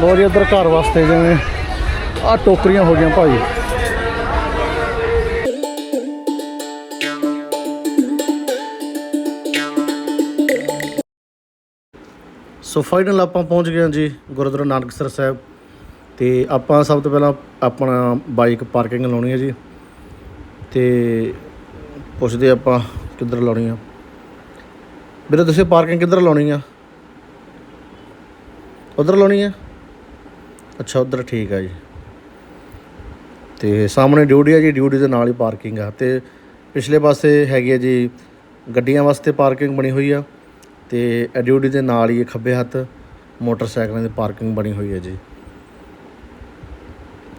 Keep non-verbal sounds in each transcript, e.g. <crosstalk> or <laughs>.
ਲੋ ਜੀ ਇੱਧਰ ਘਰ ਵਾਸਤੇ ਜਿਵੇਂ ਆ ਟੋਕਰੀਆਂ ਹੋ ਗਈਆਂ ਭਾਈ ਸੋ ਫਾਈਨਲ ਆਪਾਂ ਪਹੁੰਚ ਗਏ ਹਾਂ ਜੀ ਗੁਰਦੁਆਰਾ ਨਾਨਕਸਰ ਸਾਹਿਬ ਤੇ ਆਪਾਂ ਸਭ ਤੋਂ ਪਹਿਲਾਂ ਆਪਣਾ ਬਾਈਕ ਪਾਰਕਿੰਗ ਲਾਉਣੀ ਹੈ ਜੀ ਤੇ ਪੁੱਛਦੇ ਆਪਾਂ ਕਿੱਧਰ ਲਾਉਣੀ ਆ। ਵੀਰੇ ਤੁਸੀਂ ਪਾਰਕਿੰਗ ਕਿੱਧਰ ਲਾਉਣੀ ਆ? ਉਧਰ ਲਾਉਣੀ ਆ? ਅੱਛਾ, ਉਧਰ ਠੀਕ ਆ ਜੀ। ਤੇ ਸਾਹਮਣੇ ਡਿਊਟੀ ਆ ਜੀ, ਡਿਊਟੀ ਦੇ ਨਾਲ ਹੀ ਪਾਰਕਿੰਗ ਆ। ਤੇ ਪਿਛਲੇ ਪਾਸੇ ਹੈਗੀ ਆ ਜੀ, ਗੱਡੀਆਂ ਵਾਸਤੇ ਪਾਰਕਿੰਗ ਬਣੀ ਹੋਈ ਆ। ਤੇ ਡਿਊਟੀ ਦੇ ਨਾਲ ਹੀ ਇਹ ਖੱਬੇ ਹੱਥ ਮੋਟਰਸਾਈਕਲਾਂ ਦੀ ਪਾਰਕਿੰਗ ਬਣੀ ਹੋਈ ਹੈ ਜੀ।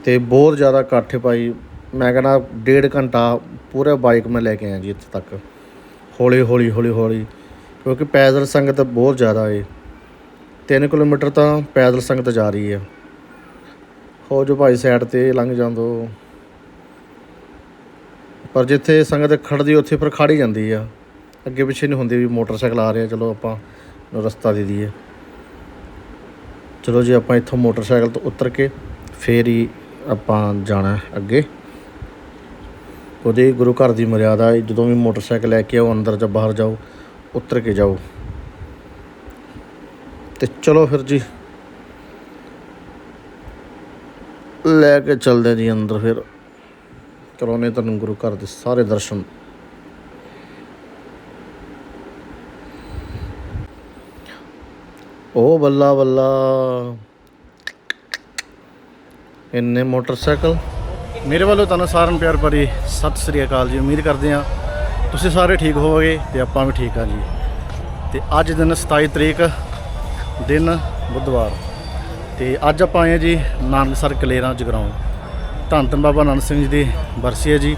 ਤੇ ਬਹੁਤ ਜ਼ਿਆਦਾ ਇਕੱਠ ਹੈ ਭਾਈ, ਮੈਂ ਕਹਿੰਦਾ ਡੇਢ ਘੰਟਾ ਪੂਰਾ ਬਾਈਕ ਮੈਂ ਲੈ ਕੇ ਆਇਆ ਜੀ ਇੱਥੇ ਤੱਕ। ਹੌਲੀ ਹੌਲੀ ਹੌਲੀ ਹੌਲੀ, ਕਿਉਂਕਿ ਪੈਦਲ ਸੰਗਤ ਬਹੁਤ ਜ਼ਿਆਦਾ ਏ। 3 ਕਿਲੋਮੀਟਰ ਤਾਂ ਪੈਦਲ ਸੰਗਤ ਜਾ ਰਹੀ ਹੈ ਹੋ ਜੋ ਭਾਈ ਸਾਈਡ ਤੇ ਲੰਘ ਜਾਂਦੋ। ਪਰ ਜਿੱਥੇ ਸੰਗਤ ਖੜਦੀ, ਉੱਥੇ ਫਿਰ ਖੜ ਹੀ ਜਾਂਦੀ ਆ। ਅੱਗੇ ਪਿੱਛੇ ਨਹੀਂ ਹੁੰਦੀ ਵੀ ਮੋਟਰਸਾਈਕਲ ਆ ਰਿਹਾ, ਚਲੋ ਆਪਾਂ ਨੂੰ ਰਸਤਾ ਦੇ ਦਈਏ। ਚਲੋ ਜੀ, ਆਪਾਂ ਇੱਥੋਂ ਮੋਟਰਸਾਈਕਲ ਤੋਂ ਉਤਰ ਕੇ ਫੇਰ ਹੀ ਆਪਾਂ ਜਾਣਾ ਅੱਗੇ। ਉਹਦੇ ਗੁਰੂ ਘਰ ਦੀ ਮਰਿਆਦਾ ਹੈ ਜਦੋਂ ਵੀ ਮੋਟਰਸਾਈਕਲ ਲੈ ਕੇ ਆਓ, ਅੰਦਰ ਜਾਂ ਬਾਹਰ ਜਾਓ, ਉਤਰ ਕੇ ਜਾਓ। ਤੇ ਚਲੋ ਫਿਰ ਜੀ ਲੈ ਕੇ ਚੱਲਦੇ ਜੀ ਅੰਦਰ ਫਿਰ। ਕਰਾਉਣੇ ਤੁਹਾਨੂੰ ਗੁਰੂ ਘਰ ਦੇ ਸਾਰੇ ਦਰਸ਼ਨ। ਓ ਬੱਲਾ ਬੱਲਾ। ਇੰਨੇ ਮੋਟਰਸਾਈਕਲ। ਮੇਰੇ ਵੱਲੋਂ ਤੁਹਾਨੂੰ ਸਾਰਿਆਂ ਨੂੰ ਪਿਆਰ ਭਰੀ ਸਤਿ ਸ੍ਰੀ ਅਕਾਲ ਜੀ। ਉਮੀਦ ਕਰਦੇ ਆ ਤੁਸੀਂ ਸਾਰੇ ਠੀਕ ਹੋਵੋਗੇ ਤੇ ਆਪਾਂ ਵੀ ਠੀਕ ਆ ਜੀ। ਤੇ ਅੱਜ ਦਿਨ 27 ਤਰੀਕ, ਦਿਨ ਬੁੱਧਵਾਰ। ਤੇ ਅੱਜ ਆਪਾਂ ਆਏ ਆ ਜੀ ਨਾਨਕਸਰ ਕਲੇਰਾਂ ਜਗਰਾਉਂ। ਧੰਨ ਧੰਨ ਬਾਬਾ ਨਾਨਕ ਸਿੰਘ ਜੀ ਦੀ ਬਰਸੀ ਹੈ ਜੀ।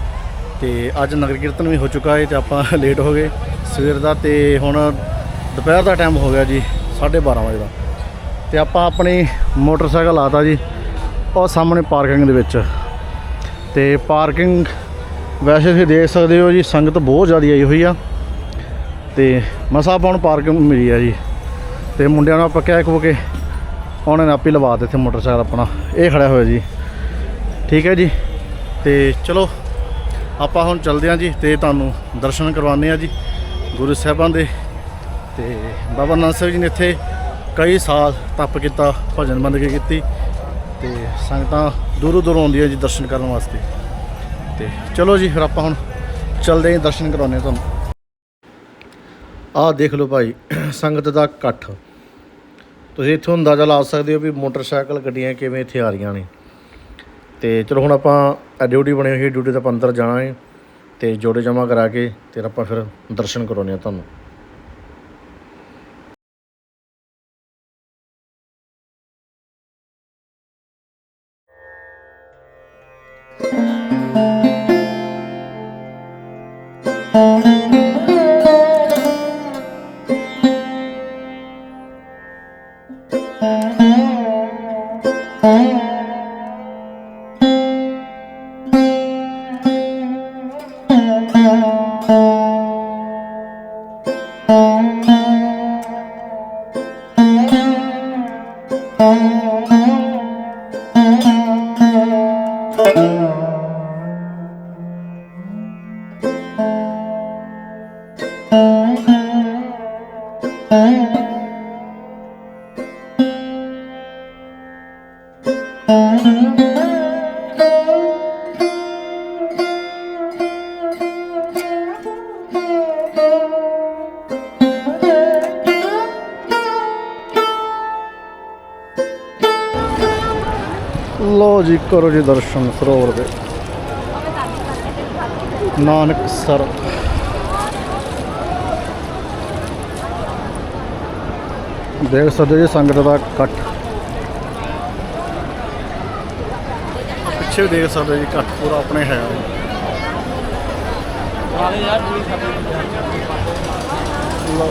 ਤੇ ਅੱਜ ਨਗਰ ਕੀਰਤਨ ਵੀ ਹੋ ਚੁੱਕਾ ਹੈ ਤੇ ਆਪਾਂ <laughs> ਲੇਟ ਹੋ ਗਏ। ਸਵੇਰ ਦਾ ਤੇ ਹੁਣ ਦੁਪਹਿਰ ਦਾ ਟਾਈਮ ਹੋ ਗਿਆ ਜੀ 12:30 ਵਜੇ ਦਾ। ਤੇ ਆਪਾਂ ਆਪਣੀ ਮੋਟਰਸਾਈਕਲ ਲਾਤਾ ਜੀ, ਉਹ ਸਾਹਮਣੇ ਪਾਰਕਿੰਗ ਦੇ ਵਿੱਚ। ਤੇ ਪਾਰਕਿੰਗ ਵੈਸੇ ਤੁਸੀਂ ਦੇਖ ਸਕਦੇ ਹੋ ਜੀ, ਸੰਗਤ ਬਹੁਤ ਜ਼ਿਆਦਾ ਆਈ ਹੋਈ ਆ। ਤੇ ਮਸਾ ਆਪਾਂ ਨੂੰ ਪਾਰਕਿੰਗ ਮਿਲੀ ਆ ਜੀ। ਤੇ ਮੁੰਡਿਆਂ ਨੂੰ ਆਪਾਂ ਕਹਿ ਕੋ ਕੇ ਉਹਨਾਂ ਨੇ ਆਪੇ ਲਵਾ ਦਿੱਤੇ ਮੋਟਰਸਾਈਕਲ ਆਪਣਾ। ਇਹ ਖੜਾ ਹੋਇਆ ਜੀ। ਠੀਕ ਹੈ ਜੀ। ਤੇ ਚਲੋ, ਆਪਾਂ ਹੁਣ ਚੱਲਦੇ ਹਾਂ ਜੀ ਤੇ ਤੁਹਾਨੂੰ ਦਰਸ਼ਨ ਕਰਵਾਉਂਦੇ ਆ ਜੀ ਗੁਰੂ ਸਾਹਿਬਾਂ ਦੇ। ਤੇ ਬਾਬਾ ਨਾਨਕ ਸਾਹਿਬ ਜੀ ਨੇ ਇੱਥੇ ਕਈ ਸਾਲ ਤਪ ਕੀਤਾ, ਭਜਨ ਬੰਦਗੀ ਕੀਤੀ ਤੇ ਸੰਗਤਾਂ ਦੂਰੋਂ ਦੂਰੋਂ ਆਉਂਦੀਆਂ ਜੀ ਦਰਸ਼ਨ ਕਰਨ ਵਾਸਤੇ। ਤੇ ਚਲੋ ਜੀ, ਫਿਰ ਆਪਾਂ ਹੁਣ ਚੱਲਦੇ ਹਾਂ ਦਰਸ਼ਨ ਕਰਾਉਂਦੇ ਹਾਂ ਤੁਹਾਨੂੰ। ਆਹ ਦੇਖ ਲਓ ਭਾਈ, ਸੰਗਤ ਦਾ ਇਕੱਠ। ਤੁਸੀਂ ਇੱਥੋਂ ਅੰਦਾਜ਼ਾ ਲਾ ਸਕਦੇ ਹੋ ਵੀ ਮੋਟਰਸਾਈਕਲ ਗੱਡੀਆਂ ਕਿਵੇਂ ਇੱਥੇ ਆ ਰਹੀਆਂ ਨੇ। ਤੇ ਚਲੋ ਹੁਣ ਆਪਾਂ ਡਿਊਟੀ ਬਣੀ ਹੋਈ ਡਿਊਟੀ ਤੋਂ ਆਪਾਂ ਅੰਦਰ ਜਾਣਾ ਹੈ ਤੇ ਜੋੜੇ ਜਮਾ ਕਰਾ ਕੇ ਤੇ ਆਪਾਂ ਫਿਰ ਦਰਸ਼ਨ ਕਰਾਉਂਦੇ ਹਾਂ ਤੁਹਾਨੂੰ। ਕਰੋ ਜੀ ਦਰਸ਼ਨ ਸਰੋਵਰ ਦੇ। ਨਾਨਕ ਸਰ। ਦੇਖ ਸਕਦੇ ਜੀ ਸੰਗਤ ਦਾ ਇਕੱਠ। ਪਿੱਛੇ ਦੇਖ ਸਕਦੇ ਜੀ ਇਕੱਠ ਪੂਰਾ ਆਪਣੇ ਹੈ। ਵਾਲੇ ਯਾਰ ਪੂਰੀ ਖਬਰ ਲਓ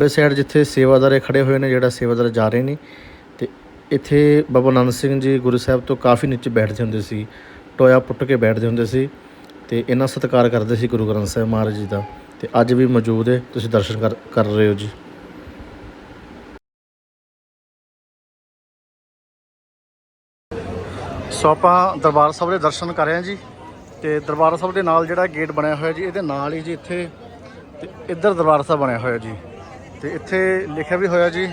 ਖੱਬੇ ਸਾਈਡ ਜਿੱਥੇ ਸੇਵਾਦਾਰੇ ਖੜੇ ਹੋਏ ਨੇ, ਜਿਹੜਾ ਸੇਵਾਦਾਰ ਜਾ ਰਹੇ ਨੇ, ਤੇ ਇੱਥੇ ਬਾਬਾ ਨੰਦ ਸਿੰਘ ਜੀ ਗੁਰੂ ਸਾਹਿਬ ਤੋਂ ਕਾਫੀ ਨੀਚੇ ਬੈਠਦੇ ਹੁੰਦੇ ਸੀ, ਟੋਇਆ ਪੁੱਟ ਕੇ ਬੈਠਦੇ ਹੁੰਦੇ ਸੀ, ਤੇ ਇਹਨਾਂ ਸਤਿਕਾਰ ਕਰਦੇ ਸੀ ਗੁਰੂ ਗ੍ਰੰਥ ਸਾਹਿਬ ਮਹਾਰਾਜ ਜੀ ਦਾ, ਤੇ ਅੱਜ ਵੀ ਮੌਜੂਦ ਹੈ, ਤੁਸੀਂ ਦਰਸ਼ਨ ਕਰ ਕਰ ਰਹੇ ਹੋ ਜੀ। ਸੋ ਆਪਾਂ ਦਰਬਾਰ ਸਾਹਿਬ ਦੇ ਦਰਸ਼ਨ ਕਰ ਰਹੇ ਹਾਂ ਜੀ, ਤੇ ਦਰਬਾਰ ਸਾਹਿਬ ਦੇ ਨਾਲ ਜਿਹੜਾ ਗੇਟ ਬਣਿਆ ਹੋਇਆ ਜੀ, ਇਹਦੇ ਨਾਲ ਹੀ ਜੀ ਇੱਥੇ, ਤੇ ਇੱਧਰ ਦਰਬਾਰ ਸਾਹਿਬ ਬਣਿਆ ਹੋਇਆ ਜੀ। ਤੇ ਇੱਥੇ ਲਿਖਿਆ ਵੀ ਹੋਇਆ ਜੀ,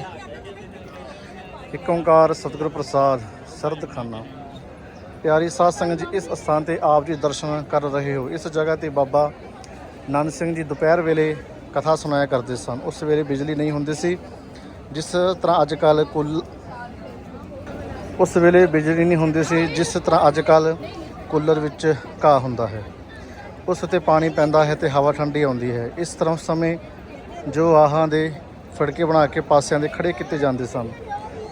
ਇੱਕ ਓੰਕਾਰ ਸਤਿਗੁਰ ਪ੍ਰਸਾਦ, ਸਰਦਖਾਨਾ। ਪਿਆਰੀ ਸਾਧ ਸੰਗਤ ਜੀ, ਇਸ ਸਥਾਨ ਤੇ ਆਪ ਜੀ ਦਰਸ਼ਨ ਕਰ ਰਹੇ ਹੋ। ਇਸ ਜਗ੍ਹਾ ਤੇ ਬਾਬਾ ਨੰਦ ਸਿੰਘ ਜੀ ਦੁਪਹਿਰ ਵੇਲੇ ਕਥਾ ਸੁਣਾਇਆ ਕਰਦੇ ਸਨ। ਉਸ ਵੇਲੇ ਬਿਜਲੀ ਨਹੀਂ ਹੁੰਦੀ ਸੀ, ਜਿਸ ਤਰ੍ਹਾਂ ਅੱਜ ਕੱਲ ਕੁੱਲ ਉਸ ਵੇਲੇ ਬਿਜਲੀ ਨਹੀਂ ਹੁੰਦੀ ਸੀ, ਜਿਸ ਤਰ੍ਹਾਂ ਅੱਜ ਕੱਲ ਕੂਲਰ ਵਿੱਚ ਘਾਹ ਹੁੰਦਾ ਹੈ। ਉਸ ਉੱਤੇ ਪਾਣੀ ਪੈਂਦਾ ਹੈ ਤੇ ਹਵਾ ਠੰਡੀ ਆਉਂਦੀ ਹੈ। ਇਸ ਤਰ੍ਹਾਂ ਉਸ ਸਮੇਂ ਜੋ ਆਹਾਂ ਦੇ ਫੜਕੇ ਬਣਾ ਕੇ ਪਾਸਿਆਂ ਦੇ ਖੜੇ ਕੀਤੇ ਜਾਂਦੇ ਸਨ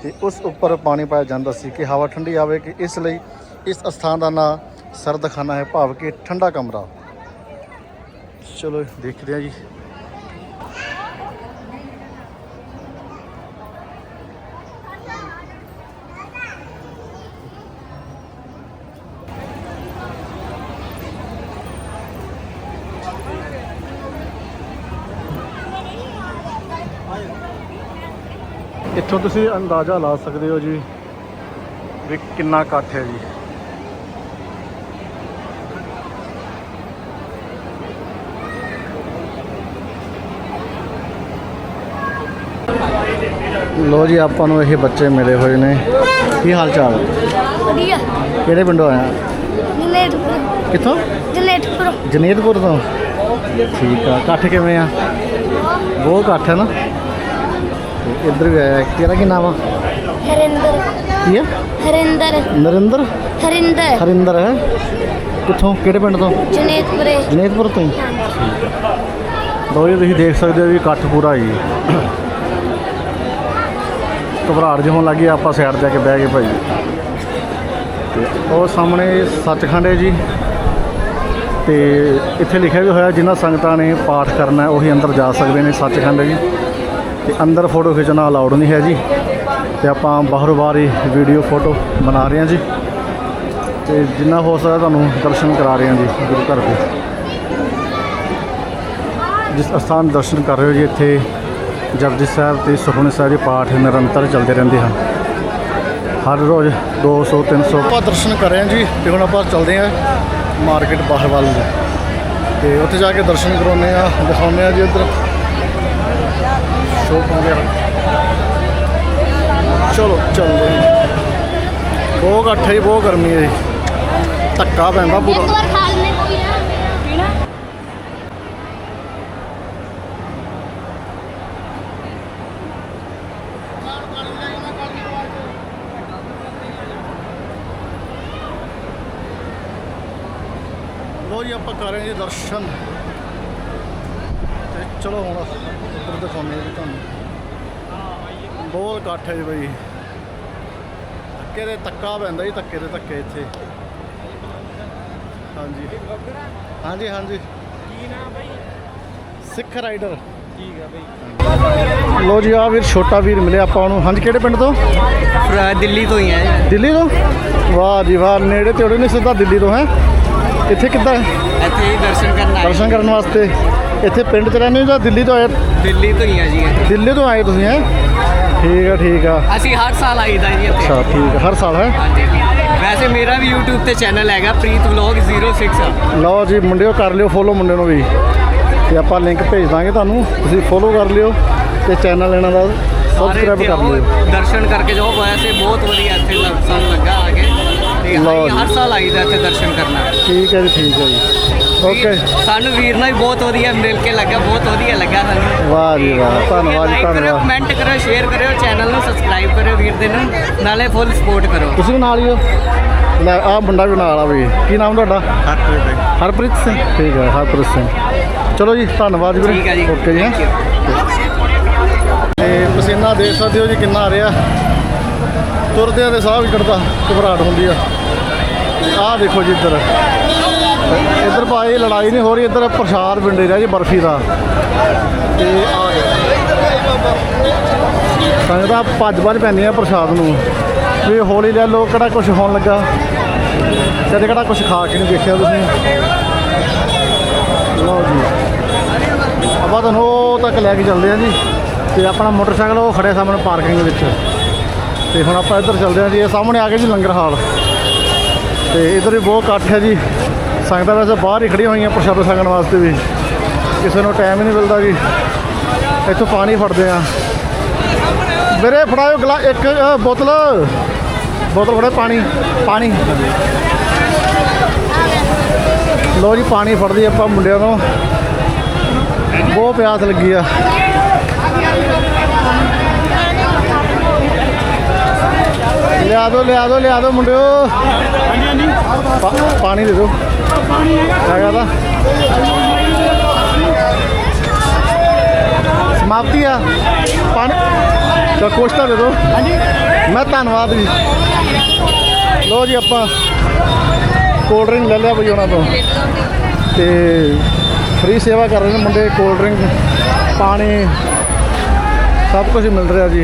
ਤੇ ਉਸ ਉੱਪਰ ਪਾਣੀ ਪਾਇਆ ਜਾਂਦਾ ਸੀ ਕਿ ਹਵਾ ਠੰਡੀ ਆਵੇ ਕਿ ਇਸ ਲਈ ਇਸ ਸਥਾਨ ਦਾ ਨਾਂ ਸਰਦਖਾਨਾ ਹੈ, ਭਾਵ ਕਿ ਠੰਡਾ ਕਮਰਾ। ਚਲੋ, ਦੇਖਦੇ ਹਾਂ ਜੀ। ਇੱਥੋਂ ਤੁਸੀਂ ਅੰਦਾਜ਼ਾ ਲਾ ਸਕਦੇ ਹੋ ਜੀ ਵੀ ਕਿੰਨਾ ਇਕੱਠ ਹੈ ਜੀ। ਲੋ ਜੀ ਆਪਾਂ ਨੂੰ ਇਹ ਬੱਚੇ ਮਿਲੇ ਹੋਏ ਨੇ। ਕੀ ਹਾਲ ਚਾਲ? ਵਧੀਆ। ਕਿਹੜੇ ਪਿੰਡੋਂ ਆਇਆ ਜਨੇਟਪੁਰ ਕਿੱਥੋਂ? ਜਨੇਟਪੁਰ ਜਨੇਤਪੁਰ ਤੋਂ। ਠੀਕ ਆ ਇਕੱਠ ਕਿਵੇਂ ਆ? ਬਹੁਤ ਇਕੱਠ ਹੈ ਨਾ? ਇੱਧਰ ਵੀ ਆਇਆ ਤੇਰਾ ਕੀ ਨਾਮ ਆ? ਹਰਿੰਦਰ। ਕੀ ਆ? ਹਰਿੰਦਰ। ਨਰਿੰਦਰ? ਹਰਿੰਦਰ। ਹਰਿੰਦਰ ਹੈ। ਕਿੱਥੋਂ? ਕਿਹੜੇ ਪਿੰਡ ਤੋਂ? ਜਨੇਟਪੁਰੇ ਜਨੇਤਪੁਰ ਤੋਂ ਹੀ? ਲੋ ਜੀ ਤੁਸੀਂ ਦੇਖ ਸਕਦੇ ਹੋ ਵੀ ਇਕੱਠ ਪੂਰਾ ਜੀ। ਘਬਰਾਹਟ ਜਿਹੀ ਹੋਣ ਲੱਗੀ ਆਪਾਂ ਸਾਈਡ ਜਾ ਕੇ ਬਹਿ ਗਏ ਭਾਈ। ਤੇ ਉਹ ਸਾਹਮਣੇ ਸੱਚਖੰਡ ਹੈ ਜੀ। ਤੇ ਇੱਥੇ ਲਿਖਿਆ ਵੀ ਹੋਇਆ ਜਿਨ੍ਹਾਂ ਸੰਗਤਾਂ ਨੇ ਪਾਠ ਕਰਨਾ ਹੈ, ਉਹੀ ਅੰਦਰ ਜਾ ਸਕਦੇ ਨੇ ਸੱਚਖੰਡ ਹੈ ਜੀ। ਤੇ ਅੰਦਰ ਫੋਟੋ ਖਿੱਚਣਾ ਅਲਾਉਡ ਨਹੀਂ ਹੈ ਜੀ। ਤੇ ਆਪਾਂ ਬਾਹਰੋਂ ਬਾਹਰ ਹੀ ਵੀਡੀਓ ਫੋਟੋ ਬਣਾ ਰਹੇ ਹਾਂ ਜੀ। ਤੇ ਜਿੰਨਾ ਹੋ ਸਕਦਾ ਤੁਹਾਨੂੰ ਦਰਸ਼ਨ ਕਰਾ ਰਹੇ ਹਾਂ ਜੀ, ਗੁਰੂ ਘਰ ਦੇ। ਜਿਸ ਅਸਥਾਨ ਦਰਸ਼ਨ ਕਰ ਰਹੇ ਹੋ ਜੀ, ਇੱਥੇ ਜਪਜੀ ਸਾਹਿਬ ਤੇ ਸੁਖਮਨੀ ਸਾਹਿਬ ਦੇ ਪਾਠ ਨਿਰੰਤਰ ਚੱਲਦੇ ਰਹਿੰਦੇ ਹਨ। ਹਰ ਰੋਜ਼ 200 300 ਆਪਾਂ ਦਰਸ਼ਨ ਕਰ ਰਹੇ ਹਾਂ ਜੀ, ਤੇ ਹੁਣ ਆਪਾਂ ਚੱਲਦੇ ਹਾਂ ਮਾਰਕੀਟ ਬਾਹਰ ਵੱਲ ਨੂੰ। ਤੇ ਉੱਥੇ ਜਾ ਕੇ ਦਰਸ਼ਨ ਕਰਾਉਂਦੇ ਆ ਦਿਖਾਉਂਦੇ ਆ ਜੀ ਉੱਧਰ। ਸ਼ੋਪ ਵਗੈਰਾ ਚਲੋ ਚੱਲਦੇ ਹਾਂ ਬਹੁਤ ਇਕੱਠ ਹੈ ਬਹੁਤ ਗਰਮੀ ਹੈ ਧੱਕਾ ਪੈਂਦਾ ਪੂਰਾ। ਵਾਰ ਖਾ ਲੈਣੇ ਕੋਈ ਨਾ। ਪੀਣਾ? ਲੋ ਜੀ ਆਪਾਂ ਕਰ ਰਹੇ ਹਾਂ ਜੀ ਦਰਸ਼ਨ। ਚਲੋ ਹੁਣ ਉੱਪਰ ਦਿਖਾਉਂਦੇ ਜੀ ਤੁਹਾਨੂੰ। ਬਹੁਤ ਇਕੱਠ ਹੈ ਜੀ ਬਈ। ਧੱਕੇ ਦੇ ਧੱਕਾ ਪੈਂਦਾ ਜੀ ਧੱਕੇ ਦੇ ਧੱਕੇ ਇੱਥੇ। ਹਾਂਜੀ। ਹਾਂਜੀ ਹਾਂਜੀ। ਕੀ ਨਾਮ ਬਈ ਸਿੱਖ ਰਾਈਡਰ। ਠੀਕ ਹੈ ਬਈ ਲੋ ਜੀ ਆ ਵੀਰ ਛੋਟਾ ਵੀਰ ਮਿਲਿਆ ਆਪਾਂ ਉਹਨੂੰ। ਹਾਂਜੀ ਕਿਹੜੇ ਪਿੰਡ ਤੋਂ? ਫਰਾ ਦਿੱਲੀ ਤੋਂ ਹੀ ਆ। ਦਿੱਲੀ ਤੋਂ? ਵਾਹ ਜੀ ਵਾਹ ਨੇੜੇ ਤੇੜੇ ਨਹੀਂ ਸਿੱਧਾ ਦਿੱਲੀ ਤੋਂ ਹੈ? ਇੱਥੇ ਕਿੱਦਾਂ ਇੱਥੇ ਹੀ ਦਰਸ਼ਨ ਕਰਨ ਆਏ। ਦਰਸ਼ਨ ਕਰਨ ਵਾਸਤੇ। ਇੱਥੇ ਪਿੰਡ ਚ ਰਹਿੰਦੇ ਹੋ ਜਾਂ ਦਿੱਲੀ ਤੋਂ ਆਏ ਦਿੱਲੀ ਤੋਂ ਹੀ ਆ ਜੀ ਦਿੱਲੀ ਤੋਂ ਆਏ ਤੁਸੀਂ ਹੈ? ਠੀਕ ਆ ਠੀਕ ਆ। ਅਸੀਂ ਹਰ ਸਾਲ ਆਈਦਾ ਜੀ ਇੱਥੇ। ਅੱਛਾ ਠੀਕ ਆ ਹਰ ਸਾਲ ਹੈ? ਹਾਂਜੀ। ਵੈਸੇ ਮੇਰਾ ਵੀ YouTube ਤੇ ਚੈਨਲ ਹੈਗਾ ਪ੍ਰੀਤ ਵਲੌਗ 06 ਲਓ ਜੀ ਮੁੰਡਿਓ ਕਰ ਲਿਓ ਫੋਲੋ ਮੁੰਡੇ ਨੂੰ ਵੀ। ਤੇ ਆਪਾਂ ਲਿੰਕ ਭੇਜ ਦਾਂਗੇ ਤੁਹਾਨੂੰ ਤੁਸੀਂ ਫੋਲੋ ਕਰ ਲਿਓ ਤੇ ਚੈਨਲ ਇਹਨਾਂ ਦਾ ਸਾਰੇ ਸਬਸਕ੍ਰਾਈਬ ਇੱਥੇ ਕਰ ਆਓ, ਲਿਓ। ਦਰਸ਼ਨ ਕਰਕੇ ਜਾਓ ਵੈਸੇ ਬਹੁਤ ਵਧੀਆ ਇੱਥੇ ਲੱਗ- ਸਾਨੂੰ ਲੱਗਾ ਆ ਕੇ। ਤੇ ਲਓ ਅਸੀਂ ਹਰ ਸਾਲ ਆਈਦਾ ਇੱਥੇ ਦਰਸ਼ਨ ਕਰਨਾ। ਠੀਕ ਹੈ ਜੀ ਠੀਕ ਹੈ ਜੀ। ਓਕੇ ਸਾਨੂੰ ਵੀਰ ਨਾਲ ਵੀ ਬਹੁਤ ਵਧੀਆ ਮਿਲ ਕੇ ਲੱਗਾ ਬਹੁਤ ਵਧੀਆ ਲੱਗਾ ਸਾਨੂੰ। ਵਾਹ ਜੀ ਵਾਹ ਧੰਨਵਾਦ ਜੀ ਧੰਨਵਾਦ। ਕਮੈਂਟ ਕਰਿਓ ਸ਼ੇਅਰ ਕਰਿਓ ਚੈਨਲ ਨੂੰ ਸਬਸਕ੍ਰਾਈਬ ਕਰਿਓ ਵੀਰ ਦੇ ਨੂੰ ਨਾਲੇ ਫੁੱਲ ਸਪੋਰਟ ਕਰੋ। ਤੁਸੀਂ ਵੀ ਨਾਲ ਹੀ ਹੋ? ਲੈ ਆ ਮੁੰਡਾ ਵੀ ਨਾਲ ਆ ਵੀ। ਕੀ ਨਾਮ ਤੁਹਾਡਾ? ਹਰਪ੍ਰੀਤ ਹਰਪ੍ਰੀਤ ਸਿੰਘ। ਠੀਕ ਹੈ ਹਰਪ੍ਰੀਤ ਸਿੰਘ। ਚਲੋ ਜੀ ਧੰਨਵਾਦ ਵੀਰੇ। ਠੀਕ ਹੈ ਜੀ। ਓਕੇ ਜੀ ਹੈਂ। Thank you. ਤੇ ਪਸੀਨਾ ਦੇਖ ਸਕਦੇ ਹੋ ਜੀ ਕਿੰਨਾ ਆ ਰਿਹਾ। ਤੁਰਦਿਆਂ ਦੇ ਸਾਹ ਵੀ ਕੱਢਦਾ ਘਬਰਾਹਟ ਹੁੰਦੀ ਆ। ਆਹ ਦੇਖੋ ਜੀ ਇੱਧਰ। ਇੱਧਰ ਭਾਈ ਲੜਾਈ ਨਹੀਂ ਹੋ ਰਹੀ, ਇੱਧਰ ਪ੍ਰਸ਼ਾਦ ਵੰਡੇ ਰਿਹਾ ਜੀ ਬਰਫੀ ਦਾ। ਤੇ ਆ ਸੰਗਤਾਂ ਭੱਜ ਭੱਜ ਪੈਂਦੀਆਂ ਪ੍ਰਸ਼ਾਦ ਨੂੰ। ਵੀ ਹੌਲੀ ਲੈ ਲੋ ਕਿਹੜਾ ਕੁਝ ਹੋਣ ਲੱਗਾ? ਕਦੇ ਕਿਹੜਾ ਕੁਝ ਖਾ ਕੇ ਨਹੀਂ ਦੇਖਿਆ ਤੁਸੀਂ। ਲਓ ਜੀ। ਆਪਾਂ ਤੁਹਾਨੂੰ ਉਹ ਤੱਕ ਲੈ ਕੇ ਚੱਲਦੇ ਆ ਜੀ। ਤੇ ਆਪਣਾ ਮੋਟਰਸਾਈਕਲ ਉਹ ਖੜਿਆ ਸਾਹਮਣੇ ਪਾਰਕਿੰਗ ਦੇ ਵਿੱਚ। ਤੇ ਹੁਣ ਆਪਾਂ ਇੱਧਰ ਚੱਲਦੇ ਆ ਜੀ, ਇਹ ਸਾਹਮਣੇ ਆ ਗਿਆ ਜੀ ਲੰਗਰ ਹਾਲ। ਤੇ ਇੱਧਰ ਵੀ ਬਹੁਤ ਇਕੱਠ ਹੈ ਜੀ। ਸੰਗਤਾਂ ਵੈਸੇ ਬਾਹਰ ਹੀ ਖੜੀਆਂ ਹੋਈਆਂ ਪ੍ਰਸ਼ਾਦ ਛਕਣ ਵਾਸਤੇ ਵੀ। ਕਿਸੇ ਨੂੰ ਟਾਈਮ ਹੀ ਨਹੀਂ ਮਿਲਦਾ ਜੀ। ਇੱਥੋਂ ਪਾਣੀ ਫੜਦੇ ਆ। ਵੀਰੇ ਫੜਾਓ ਗਲਾ ਇੱਕ ਬੋਤਲ। ਬੋਤਲ ਫੜੇ ਪਾਣੀ। ਪਾਣੀ। ਲੋ ਜੀ, ਪਾਣੀ ਫੜਦੀ ਆਪਾਂ ਮੁੰਡਿਆਂ ਤੋਂ। ਬਹੁਤ ਪਿਆਸ ਲੱਗੀ ਆ। ਲਿਆ ਦੋ ਲਿਆ ਦੋ ਲਿਆ ਦੋ ਮੁੰਡਿਓ। ਪਾਣੀ ਦੇ ਦਿਓ। ਕਹਦਾ ਸਮਾਪਤੀ ਆ। ਪਾਣੀ ਤਾਂ ਕੁਛ ਤਾਂ ਦੇ ਦਿਓ। ਮੈਂ ਧੰਨਵਾਦ ਜੀ। ਲੋ ਜੀ ਆਪਾਂ ਕੋਲਡ ਡਰਿੰਕ ਲੈ ਲਿਆ ਬਈ ਉਹਨਾਂ ਤੋਂ। ਤੇ ਫ੍ਰੀ ਸੇਵਾ ਕਰ ਰਹੇ ਨੇ ਮੁੰਡੇ ਕੋਲਡ ਡਰਿੰਕ ਪਾਣੀ ਸਭ ਕੁਝ ਮਿਲ ਰਿਹਾ ਜੀ।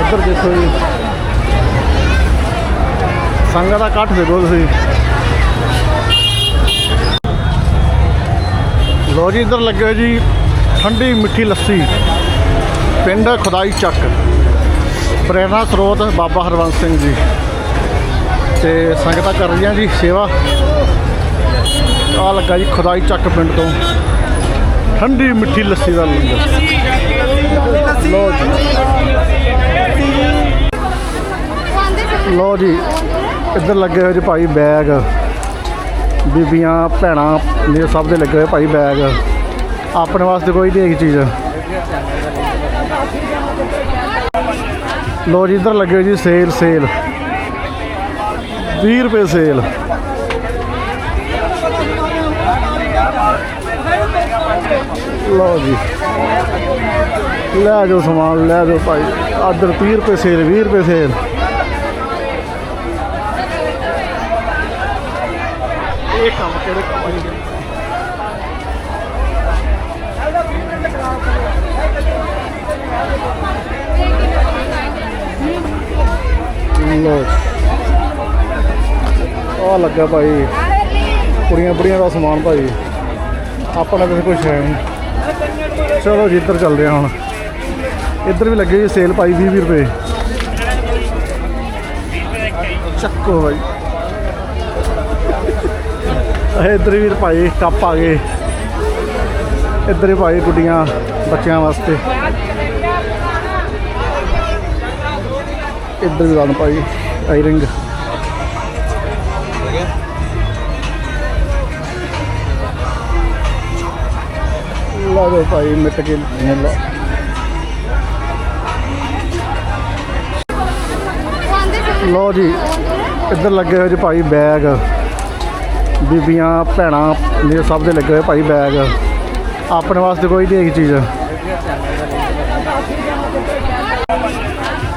ਇੱਧਰ ਦੇਖੋ ਜੀ। ਸੰਗਤ ਦਾ ਇਕੱਠ ਦੇਖੋ ਤੁਸੀਂ। ਲੋ ਜੀ, ਇੱਧਰ ਲੱਗੇ ਹੋਏ ਜੀ, ਠੰਡੀ ਮਿੱਠੀ ਲੱਸੀ। ਪਿੰਡ ਖੁਦਾਈ ਚੱਕ। ਪ੍ਰੇਰਣਾ ਸਰੋਤ ਬਾਬਾ ਹਰਵੰਸ ਸਿੰਘ ਜੀ। ਤੇ ਸੰਗਤਾਂ ਕਰ ਰਹੀਆਂ ਜੀ, ਸੇਵਾ। ਆ ਲੱਗਾ ਜੀ, ਖੁਦਾਈ ਚੱਕ ਪਿੰਡ ਤੋਂ। ਠੰਡੀ ਮਿੱਠੀ ਲੱਸੀ ਦਾ ਲੰਗਰ। ਲੋ ਜੀ। ਲੋ ਜੀ, ਇੱਧਰ ਲੱਗੇ ਹੋਏ ਜੀ ਭਾਈ ਬੈਗ। ਬੀਬੀਆਂ, ਭੈਣਾਂ ਨੇ ਸਭ ਦੇ ਲੱਗੇ ਹੋਏ ਭਾਈ ਬੈਗ, ਆਪਣੇ ਵਾਸਤੇ ਕੋਈ ਨਹੀਂ ਹੈਗੀ ਚੀਜ਼। ਲੋ ਜੀ, ਇੱਧਰ ਲੱਗੇ ਹੋਏ ਜੀ, ਸੇਲ ਸੇਲ। 20 ਰੁਪਏ ਸੇਲ। ਲਓ ਜੀ। ਲੈ ਜਾਓ ਸਮਾਨ, ਲੈ ਜਾਓ ਭਾਈ। ਆਦਰ 30 ਰੁਪਏ ਸੇਲ 20 ਰੁਪਏ ਸੇਲ। ਇਹ ਕੰਮ ਕਿਹੜੇ ਕੰਮ ਦੇ ਲੋ ਆ ਲੱਗਾ ਭਾਈ। ਕੁੜੀਆਂ ਬੁੜੀਆਂ ਦਾ ਸਮਾਨ ਭਾਈ। ਆਪਣਾ ਕਿਸੇ ਕੁਝ ਹੈ ਨਹੀਂ। ਚਲੋ ਜੀ, ਇੱਧਰ ਚੱਲਦੇ ਹਾਂ ਹੁਣ। ਇੱਧਰ ਵੀ ਲੱਗੇ ਜੀ ਸੇਲ ਭਾਈ 20 ਰੁਪਏ। ਚੱਕੋ ਭਾਈ। ਇਹ ਇੱਧਰ ਵੀ ਭਾਈ ਕੱਪ ਆ ਗਏ। ਇੱਧਰ ਵੀ ਭਾਈ ਗੁੱਡੀਆਂ ਬੱਚਿਆਂ ਵਾਸਤੇ। ਇੱਧਰ ਵੀ ਲਾਉਣ ਭਾਈ ਆਈ ਰਿੰਗ। ਭਾਈ, ਮਿੱਟ ਕੇ ਮੁੱਲ ਲੋ ਜੀ, ਇੱਧਰ ਲੱਗੇ ਹੋਏ ਜੀ ਭਾਈ ਬੈਗ। ਬੀਬੀਆਂ, ਭੈਣਾਂ ਨੇ ਸਭ ਦੇ ਲੱਗੇ ਹੋਏ ਭਾਈ ਬੈਗ। ਆਪਣੇ ਵਾਸਤੇ ਕੋਈ ਨਹੀਂ ਹੈਗੀ ਚੀਜ਼।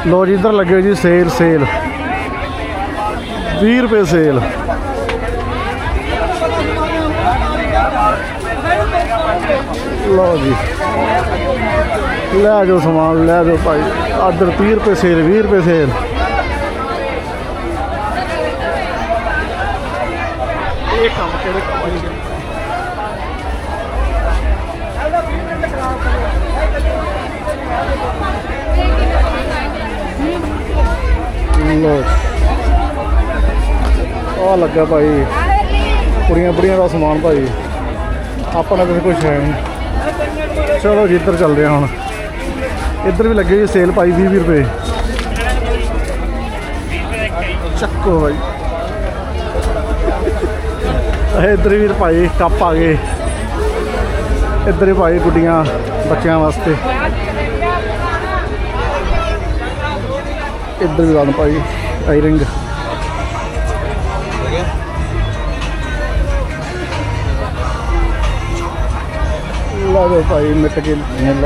ਲੋ ਜੀ, ਇੱਧਰ ਲੱਗੇ ਹੋਏ ਜੀ, ਸੇਲ ਸੇਲ। 20 ਰੁਪਏ ਸੇਲ। ਲਓ ਜੀ। ਲੈ ਜਾਓ ਸਮਾਨ, ਲੈ ਜਾਓ ਭਾਈ। ਆਦਰ 30 ਰੁਪਏ ਸੇਲ 20 ਰੁਪਏ ਸੇਲ। ਇਹ ਕੰਮ ਕਿਹੜੇ ਕੰਮ ਦੇ ਲੋ ਆ ਲੱਗਾ ਭਾਈ। ਕੁੜੀਆਂ ਬੁੜੀਆਂ ਦਾ ਸਮਾਨ ਭਾਈ। ਆਪਣਾ ਕਿਸੇ ਕੁਝ ਹੈ ਨਹੀਂ ਚਲੋ ਜੀ, ਇੱਧਰ ਚੱਲਦੇ ਹਾਂ ਹੁਣ। ਇੱਧਰ ਵੀ ਲੱਗੇ ਜੀ ਸੇਲ ਭਾਈ 20 ਰੁਪਏ। ਚੱਕੋ ਭਾਈ। ਇਹ ਇੱਧਰ ਵੀ ਭਾਈ ਕੱਪ ਆ ਗਏ। ਇੱਧਰ ਵੀ ਭਾਈ ਗੁੱਡੀਆਂ ਬੱਚਿਆਂ ਵਾਸਤੇ। ਇੱਧਰ ਵੀ ਲਾਉਣ ਭਾਈ, ਆਈ ਰਿੰਗ। ਲਾ ਦੋ ਭਾਈ, ਮਿੱਟ ਕੇ ਮੁੱਲ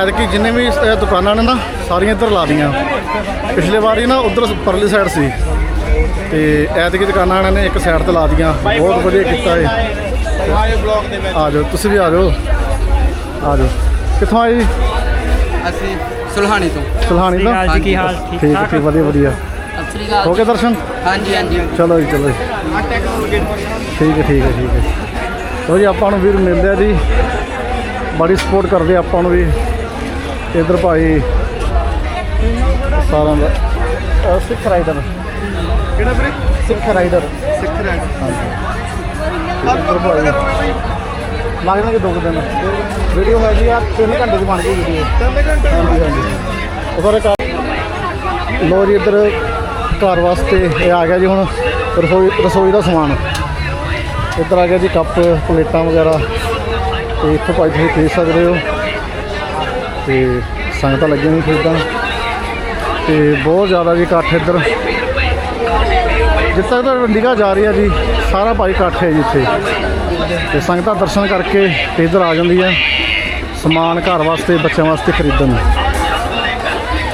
ਐਤਕੀ ਜਿੰਨੇ ਵੀ ਇਹ ਦੁਕਾਨਾਂ ਨੇ ਨਾ, ਸਾਰੀਆਂ ਇੱਧਰ ਲਾ ਦੀਆਂ ਪਿਛਲੇ ਵਾਰੀ ਨਾ ਉਧਰ ਪਰਲੀ ਸਾਈਡ ਸੀ। ਤੇ ਐਤਕੀ ਦੁਕਾਨਾਂ ਇਹਨਾਂ ਨੇ ਇੱਕ ਸਾਈਡ ਤੇ ਲਾ ਦੀਆਂ ਬਹੁਤ ਵਧੀਆ ਕੀਤਾ ਹੈ ਆ ਜਾਓ, ਤੁਸੀਂ ਵੀ ਆ ਜਾਓ। ਆ ਜਾਓ। ਕਿੱਥੋਂ ਆਏ ਜੀ? ਅਸੀਂ ਸੁਲਹਾਣੀ ਤੋਂ। ਸੁਲਹਾਣੀ ਤੋਂ? ਜੀ ਕੀ ਹਾਲ? ਠੀਕ ਠੀਕ ਵਧੀਆ ਵਧੀਆ। ਸ੍ਰੀ ਹੋ ਗਏ ਦਰਸ਼ਨ? ਹਾਂਜੀ ਹਾਂਜੀ ਚਲੋ ਜੀ ਚਲੋ ਜੀ। ਠੀਕ ਹੈ ਠੀਕ ਹੈ ਠੀਕ ਹੈ। ਲੋ ਜੀ ਆਪਾਂ ਨੂੰ ਵੀਰ ਮਿਲਦੇ ਆ ਜੀ। ਬੜੀ ਸਪੋਰਟ ਕਰਦੇ ਆਪਾਂ ਨੂੰ ਵੀ। ਇਧਰ ਭਾਈ ਸਾਰਿਆਂ ਦਾ। ਸਿੱਖ ਰਾਈਡਰ ਕਿਹੜਾ ਵੀਰੇ? ਸਿੱਖ ਰਾਈਡਰ ਸਿੱਖ ਰਿਹਾ ਇਧਰ ਭਾਈ। ਲੱਗ ਜਾਣਗੇ ਦੋ ਕੁ ਦਿਨ। ਵੀਡੀਓ ਹੈਗੀ ਆ 3 ਘੰਟੇ ਦੀ ਬਣ ਗਈ ਵੀਡੀਓ। ਤਿੰਨ ਘੰਟੇ ਹਾਂਜੀ ਹਾਂਜੀ। ਉਹ ਸਾਰੇ ਘਰ ਲੋ ਜੀ, ਇੱਧਰ ਘਰ ਵਾਸਤੇ ਇਹ ਆ ਗਿਆ ਜੀ ਹੁਣ ਰਸੋਈ ਰਸੋਈ ਦਾ ਸਮਾਨ। ਇੱਧਰ ਆ ਗਿਆ ਜੀ ਕੱਪ, ਪਲੇਟਾਂ ਵਗੈਰਾ। ਤੇ ਇੱਥੋਂ ਭਾਈ ਤੁਸੀਂ ਖਰੀਦ ਸਕਦੇ ਹੋ। ਤੇ ਸੰਗਤਾਂ ਲੱਗੀਆਂ ਨਹੀਂ ਖਰੀਦਾਂ ਤੇ ਬਹੁਤ ਜ਼ਿਆਦਾ ਜੀ ਇਕੱਠ ਇੱਧਰ। ਜਿੱਥੇ ਤੱਕ ਨਿਗਾਹ ਜਾ ਰਹੀ ਹੈ ਜੀ, ਸਾਰਾ ਭਾਈ ਇਕੱਠ ਹੈ ਜੀ ਇੱਥੇ। ਤੇ ਸੰਗਤਾਂ ਦਰਸ਼ਨ ਕਰਕੇ ਤੇ ਇੱਧਰ ਆ ਜਾਂਦੀ ਹੈ ਸਮਾਨ ਘਰ ਵਾਸਤੇ, ਬੱਚਿਆਂ ਵਾਸਤੇ ਖਰੀਦਣ।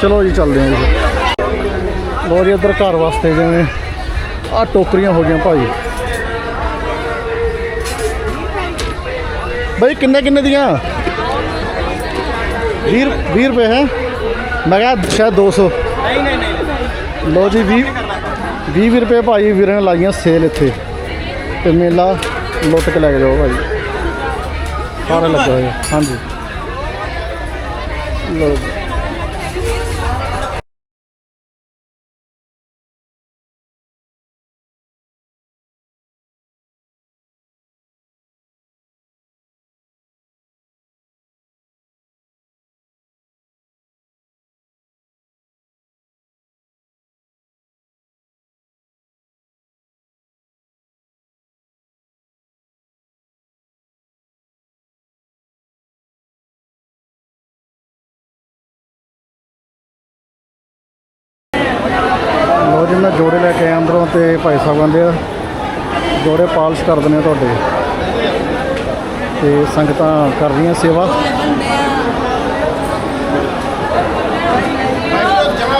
ਚਲੋ ਜੀ, ਚੱਲਦੇ ਹਾਂ ਜੀ। ਲੋ ਜੀ, ਇੱਧਰ ਘਰ ਵਾਸਤੇ ਜਿਵੇਂ ਆ ਟੋਕਰੀਆਂ ਹੋ ਗਈਆਂ ਭਾਈ। ਬਈ, ਕਿੰਨੇ ਕਿੰਨੇ ਦੀਆਂ? 20 20 ਰੁਪਏ ਹੈ। ਮੈਂ ਕਿਹਾ ਸ਼ਾਇਦ 200 ਨਹੀਂ ਨਹੀਂ ਨਹੀਂ ਲੋ ਜੀ 20 20 ਰੁਪਏ ਭਾਈ ਵੀਰਾਂ ਨੇ ਲਾਈਆਂ ਸੇਲ ਇੱਥੇ। ਤੇ ਮੇਲਾ ਲੁੱਟ ਕੇ ਲੈ ਕੇ ਜਾਓ ਭਾਈ। ਸਾਰੇ ਲੱਗੇ ਹੋਏ ਆ। ਹਾਂਜੀ। ਲੋ ਜੀ ਲੋ ਜੋੜੇ ਲੈ ਕੇ ਆਇਆ ਅੰਦਰੋਂ ਤੇ ਭਾਈ ਸਾਹਿਬ ਕਹਿੰਦੇ ਆ, ਜੋੜੇ ਪਾਲਸ ਕਰ ਦਿੰਦੇ ਆ ਤੁਹਾਡੇ। ਤੇ ਸੰਗਤਾਂ ਕਰ ਰਹੀਆਂ ਸੇਵਾ। ਜਮਾ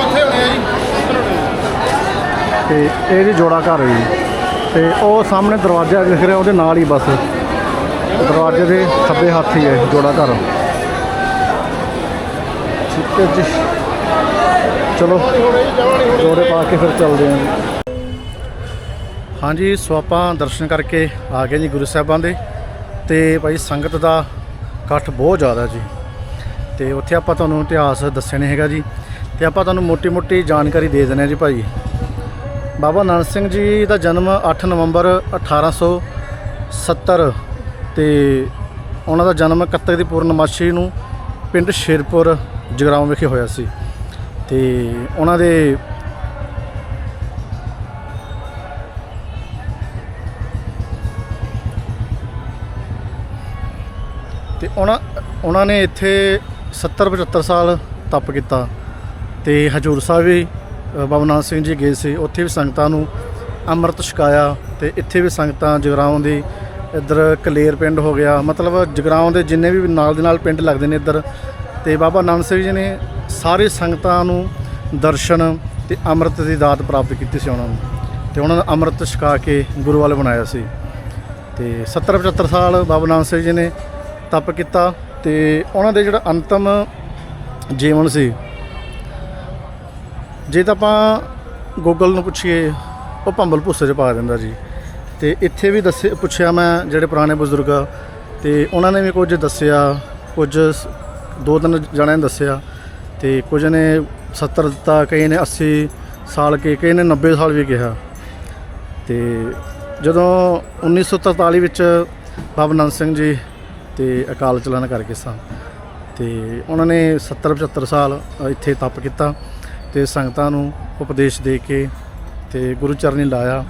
ਤੇ ਇਹ ਜੀ ਜੋੜਾ ਘਰ ਹੈ ਜੀ। ਤੇ ਉਹ ਸਾਹਮਣੇ ਦਰਵਾਜ਼ਾ ਦਿਖ ਰਿਹਾ ਉਹਦੇ ਨਾਲ ਹੀ ਬਸ। ਦਰਵਾਜ਼ੇ ਦੇ ਖੱਬੇ ਹੱਥ ਹੀ ਹੈ ਜੋੜਾ ਘਰ। ਠੀਕ ਹੈ ਜੀ। ਚਲੋ ਜੋੜੇ ਪਾ ਕੇ ਫਿਰ ਚੱਲਦੇ ਹਾਂ। ਜੀ ਹਾਂਜੀ, ਸੋ ਆਪਾਂ ਦਰਸ਼ਨ ਕਰਕੇ ਆ ਗਏ ਜੀ ਗੁਰੂ ਸਾਹਿਬਾਂ ਦੇ। ਤੇ ਭਾਈ ਸੰਗਤ ਦਾ ਇਕੱਠ ਬਹੁਤ ਜ਼ਿਆਦਾ ਜੀ। ਤੇ ਉੱਥੇ ਆਪਾਂ ਤੁਹਾਨੂੰ ਇਤਿਹਾਸ ਦੱਸਿਆ ਨਹੀਂ ਹੈਗਾ ਜੀ। ਤੇ ਆਪਾਂ ਤੁਹਾਨੂੰ ਮੋਟੀ-ਮੋਟੀ ਜਾਣਕਾਰੀ ਦੇ ਦਿੰਦੇ ਹਾਂ ਜੀ ਭਾਈ। ਬਾਬਾ ਨਾਨਕ ਸਿੰਘ ਜੀ ਦਾ ਜਨਮ 8 ਨਵੰਬਰ 1870 ਤੇ ਉਹਨਾਂ ਦਾ ਜਨਮ ਕੱਤਕ ਦੀ ਪੂਰਨਮਾਸ਼ੀ ਨੂੰ ਪਿੰਡ ਸ਼ੇਰਪੁਰ, ਜਗਰਾਉਂ ਵਿਖੇ ਹੋਇਆ ਸੀ। ਤੇ ਉਹਨਾਂ ਦੇ ਤੇ ਉਹਨਾਂ ਉਹਨਾਂ ਨੇ ਇੱਥੇ 70 75 ਸਾਲ ਤਪ ਕੀਤਾ ਤੇ ਹਜੂਰ ਸਾਹਿਬ ਵੀ ਬਾਬਾ ਨਾਨਕ ਸਿੰਘ ਜੀ ਗਏ ਸੀ। ਉੱਥੇ ਵੀ ਸੰਗਤਾਂ ਨੂੰ ਅੰਮ੍ਰਿਤ ਛਕਾਇਆ ਤੇ ਇੱਥੇ ਵੀ ਸੰਗਤਾਂ ਜਗਰਾਉਂ ਦੀ ਇੱਧਰ ਕਲੇਰ ਪਿੰਡ ਹੋ ਗਿਆ। ਮਤਲਬ ਜਗਰਾਉਂ ਦੇ ਜਿੰਨੇ ਵੀ ਨਾਲ ਦੇ ਨਾਲ ਪਿੰਡ ਲੱਗਦੇ ਨੇ ਇੱਧਰ ਤੇ ਬਾਬਾ ਨਾਨਕ ਸਿੰਘ ਜੀ ਨੇ ਸਾਰੇ ਸੰਗਤਾਂ ਨੂੰ ਦਰਸ਼ਨ ਤੇ ਅੰਮ੍ਰਿਤ ਦੀ ਦਾਤ ਪ੍ਰਾਪਤ ਕੀਤੀ ਸੀ ਉਹਨਾਂ ਨੂੰ। ਤੇ ਉਹਨਾਂ ਦਾ ਅੰਮ੍ਰਿਤ ਛਕਾ ਕੇ ਗੁਰੂ ਵਾਲੇ ਬਣਾਇਆ ਸੀ। ਤੇ 70 75 ਸਾਲ ਬਾਬਾ ਨਾਨਕ ਸਿੰਘ ਜੀ ਨੇ ਤਪ ਕੀਤਾ ਤੇ ਉਹਨਾਂ ਦੇ ਜਿਹੜਾ ਅੰਤਮ ਜੀਵਨ ਸੀ, ਜੇ ਤਾਂ ਆਪਾਂ ਗੂਗਲ ਨੂੰ ਪੁੱਛੀਏ, ਉਹ ਭੰਬਲ ਭੁੱਸੇ 'ਚ ਪਾ ਦਿੰਦਾ ਜੀ। ਤੇ ਇੱਥੇ ਵੀ ਦੱਸੇ, ਪੁੱਛਿਆ ਮੈਂ ਜਿਹੜੇ ਪੁਰਾਣੇ ਬਜ਼ੁਰਗ ਆ ਤੇ ਉਹਨਾਂ ਨੇ ਵੀ ਕੁਝ ਦੱਸਿਆ, ਕੁਝ ਦੋ ਤਿੰਨ ਜਣਿਆਂ ਨੇ ਦੱਸਿਆ। ਤੇ ਕੁਝ ਨੇ 70 ਦਿੱਤਾ, ਕਈ ਨੇ 80 ਸਾਲ ਕੇ, ਕਈ ਨੇ 90 ਸਾਲ ਵੀ ਕਿਹਾ। ਤੇ ਜਦੋਂ 1943 ਵਿੱਚ ਬਾਬਾ ਨੰਦ ਸਿੰਘ ਜੀ ਤੇ ਅਕਾਲ ਚਲਾਣਾ ਕਰਕੇ ਸਨ ਤੇ ਉਹਨਾਂ ਨੇ 70 75 ਸਾਲ ਇੱਥੇ ਤਪ ਕੀਤਾ ਤੇ ਸੰਗਤਾਂ ਨੂੰ ਉਪਦੇਸ਼ ਦੇ ਕੇ ਤੇ ਗੁਰੂ ਚਰਨੀ ਲਾਇਆ।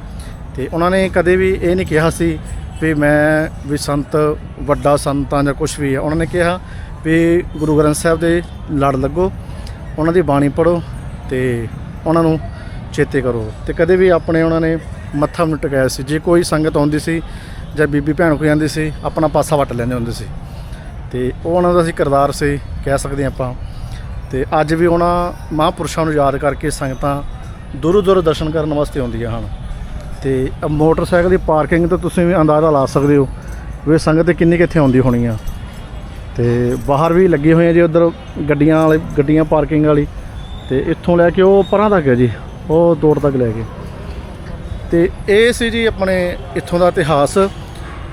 ਤੇ ਉਹਨਾਂ ਨੇ ਕਦੇ ਵੀ ਇਹ ਨਹੀਂ ਕਿਹਾ ਸੀ ਵੀ ਮੈਂ ਵੀ ਸੰਤ, ਵੱਡਾ ਸੰਤਾਂ ਜਾਂ ਕੁਝ ਵੀ ਹੈ ਉਹਨਾਂ ਨੇ ਕਿਹਾ ਵੀ ਗੁਰੂ ਗ੍ਰੰਥ ਸਾਹਿਬ ਦੇ ਲੜ ਲੱਗੋ, ਉਹਨਾਂ ਦੀ ਬਾਣੀ ਪੜੋ ਤੇ ਉਹਨਾਂ ਨੂੰ ਚੇਤੇ ਕਰੋ। ਤੇ ਕਦੇ ਵੀ ਆਪਣੇ ਉਹਨਾਂ ਨੇ ਮੱਥਾ ਨਹੀਂ ਟਿਕਾਇਆ ਸੀ, ਜੇ ਕੋਈ ਸੰਗਤ ਆਉਂਦੀ ਸੀ ਜਾਂ ਬੀਬੀ ਭੈਣ ਕੋਈ ਆਉਂਦੀ ਸੀ, ਆਪਣਾ ਪਾਸਾ ਵੱਟ ਲੈਂਦੇ ਹੁੰਦੇ ਸੀ। ਤੇ ਉਹ ਉਹਨਾਂ ਦਾ ਸੀ ਕਿਰਦਾਰ ਸੀ, ਕਹਿ ਸਕਦੇ ਹਾਂ ਆਪਾਂ। ਤੇ ਅੱਜ ਵੀ ਉਹਨਾਂ ਮਹਾਂਪੁਰਸ਼ਾਂ ਨੂੰ ਯਾਦ ਕਰਕੇ ਸੰਗਤਾਂ ਦੂਰੋਂ ਦੂਰੋਂ ਦਰਸ਼ਨ ਕਰਨ ਵਾਸਤੇ ਆਉਂਦੀਆਂ ਹਨ। ਤੇ ਮੋਟਰਸਾਈਕਲ ਦੀ ਪਾਰਕਿੰਗ ਤੋਂ ਤੁਸੀਂ ਵੀ ਅੰਦਾਜ਼ਾ ਲਾ ਸਕਦੇ ਹੋ ਵੀ ਸੰਗਤ ਕਿੰਨੀ ਕਿੱਥੇ ਆਉਂਦੀ ਹੋਣੀ ਆ। ਤੇ ਬਾਹਰ ਵੀ ਲੱਗੇ ਹੋਏ ਆ ਜੀ ਉਧਰ ਗੱਡੀਆਂ ਵਾਲੇ, ਗੱਡੀਆਂ ਪਾਰਕਿੰਗ ਵਾਲੀ। ਤੇ ਇੱਥੋਂ ਲੈ ਕੇ ਉਹ ਪਰਾਂ ਤੱਕ ਹੈ ਜੀ, ਉਹ ਦੂਰ ਤੱਕ ਲੈ ਕੇ। ਤੇ ਇਹ ਸੀ ਜੀ ਆਪਣੇ ਇੱਥੋਂ ਦਾ ਇਤਿਹਾਸ।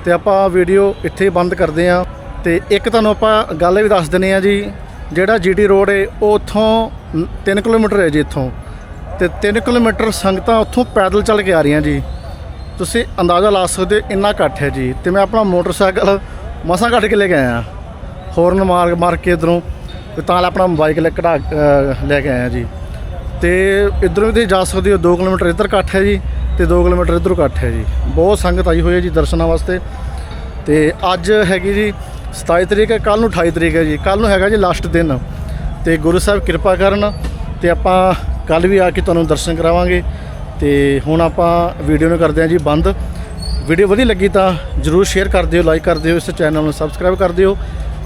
ਤੇ ਆਪਾਂ ਵੀਡੀਓ ਇੱਥੇ ਬੰਦ ਕਰਦੇ ਆ। ਤੇ ਇੱਕ ਤੁਹਾਨੂੰ ਆਪਾਂ ਗੱਲ ਵੀ ਦੱਸ ਦਿੰਦੇ ਆ ਜੀ, ਜਿਹੜਾ ਜੀਟੀ ਰੋਡ ਹੈ ਉਹ ਉੱਥੋਂ 3 ਕਿਲੋਮੀਟਰ ਹੈ ਜੀ ਇੱਥੋਂ। ਤੇ 3 ਕਿਲੋਮੀਟਰ ਸੰਗਤਾਂ ਉੱਥੋਂ ਪੈਦਲ ਚੱਲ ਕੇ ਆ ਰਹੀਆਂ ਜੀ। ਤੁਸੀਂ ਅੰਦਾਜ਼ਾ ਲਾ ਸਕਦੇ ਹੋ, ਇੰਨਾ ਇਕੱਠ ਹੈ ਜੀ। ਤੇ ਮੈਂ ਆਪਣਾ ਮੋਟਰਸਾਈਕਲ ਮਸਾਂ ਕੱਢ ਕੇ ਲੈ ਕੇ ਆਇਆ। ਹੋਰਨ ਮਾਰ ਮਾਰ ਕੇ ਇਧਰੋਂ ਤੇ ਤਾਂ ਆਪਣਾ ਬਾਈਕ ਲੈ ਕਢਾ ਲੈ ਕੇ ਆਇਆ ਜੀ। ਤੇ ਇਧਰੋਂ ਵੀ ਤੁਸੀਂ ਜਾ ਸਕਦੇ ਹੋ 2 ਕਿਲੋਮੀਟਰ ਇੱਧਰ ਇਕੱਠ ਹੈ ਜੀ ਤੇ 2 ਕਿਲੋਮੀਟਰ ਇੱਧਰੋਂ ਇਕੱਠ ਹੈ ਜੀ। ਬਹੁਤ ਸੰਗਤ ਆਈ ਹੋਈ ਹੈ ਜੀ ਦਰਸ਼ਨਾਂ ਵਾਸਤੇ। ਤੇ ਅੱਜ ਹੈਗੀ ਜੀ 27 ਤਰੀਕ ਹੈ ਕੱਲ ਨੂੰ 28 ਤਰੀਕ ਹੈ ਜੀ। ਕੱਲ ਨੂੰ ਹੈਗਾ ਜੀ ਲਾਸਟ ਦਿਨ। ਤੇ ਗੁਰੂ ਸਾਹਿਬ ਕਿਰਪਾ ਕਰਨ ਤੇ ਆਪਾਂ ਕੱਲ ਵੀ ਆ ਕੇ ਤੁਹਾਨੂੰ ਦਰਸ਼ਨ ਕਰਾਵਾਂਗੇ। ਤੇ ਹੁਣ ਆਪਾਂ ਵੀਡੀਓ ਨੂੰ ਕਰਦੇ ਹਾਂ ਜੀ ਬੰਦ। ਵੀਡੀਓ ਵਧੀਆ ਲੱਗੀ ਤਾਂ ਜਰੂਰ ਸ਼ੇਅਰ ਕਰ ਦਿਓ ਲਾਈਕ ਕਰ ਦਿਓ, ਇਸ ਚੈਨਲ ਨੂੰ ਸਬਸਕ੍ਰਾਈਬ ਕਰ ਦਿਓ।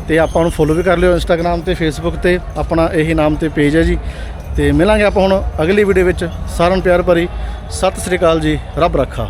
ਤੇ ਆਪਾਂ ਨੂੰ ਫੋਲੋ ਵੀ ਕਰ ਲਿਓ ਇੰਸਟਾਗ੍ਰam ਤੇ ਫੇਸਬੁੱਕ ਤੇ। ਆਪਣਾ ਇਹੀ ਨਾਮ ਤੇ ਪੇਜ ਹੈ ਜੀ। ਤੇ ਮਿਲਾਂਗੇ ਆਪਾਂ ਹੁਣ ਅਗਲੀ ਵੀਡੀਓ ਵਿੱਚ। ਸਾਰਿਆਂ ਨੂੰ ਪਿਆਰ ਭਰੀ। ਸਤਿ ਸ੍ਰੀ ਅਕਾਲ ਜੀ। ਰੱਬ ਰੱਖਾ।